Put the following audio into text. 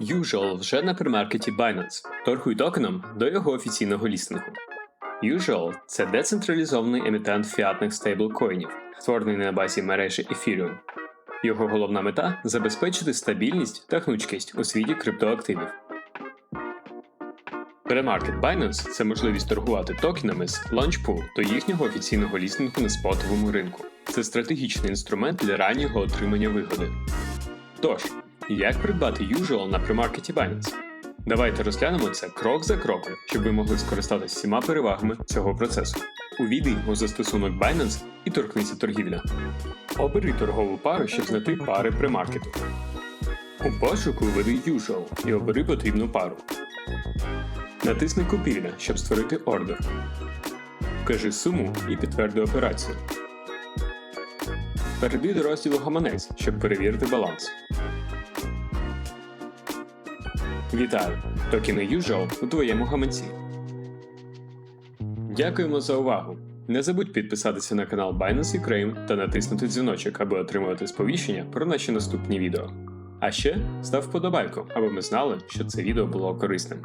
Usual вже на примаркеті Binance. Торгуй токеном до його офіційного лістингу. Usual – це децентралізований емітент фіатних стейблкоїнів, створений на базі мережі Ethereum. Його головна мета забезпечити стабільність та гнучкість у світі криптоактивів. Премаркет Binance – це можливість торгувати токенами з Launchpool до їхнього офіційного лістингу на спотовому ринку. Це стратегічний інструмент для раннього отримання вигоди. Тож, як придбати Usual на премаркеті Binance? Давайте розглянемо це крок за кроком, щоб ви могли скористатися всіма перевагами цього процесу. Увійди застосунок Binance і торкнися торгівля. Обери торгову пару, щоб знайти пари премаркету. У пошуку введи Usual і обери потрібну пару. Натисни Купівля, щоб створити ордер. Вкажи суму і підтверди операцію. Перейди до розділу Гаманець, щоб перевірити баланс. Вітаю! Токени Usual у твоєму гаманці. Дякуємо за увагу! Не забудь підписатися на канал Binance Ukraine та натиснути дзвіночок, аби отримувати сповіщення про наші наступні відео. А ще став вподобайку, аби ми знали, що це відео було корисним.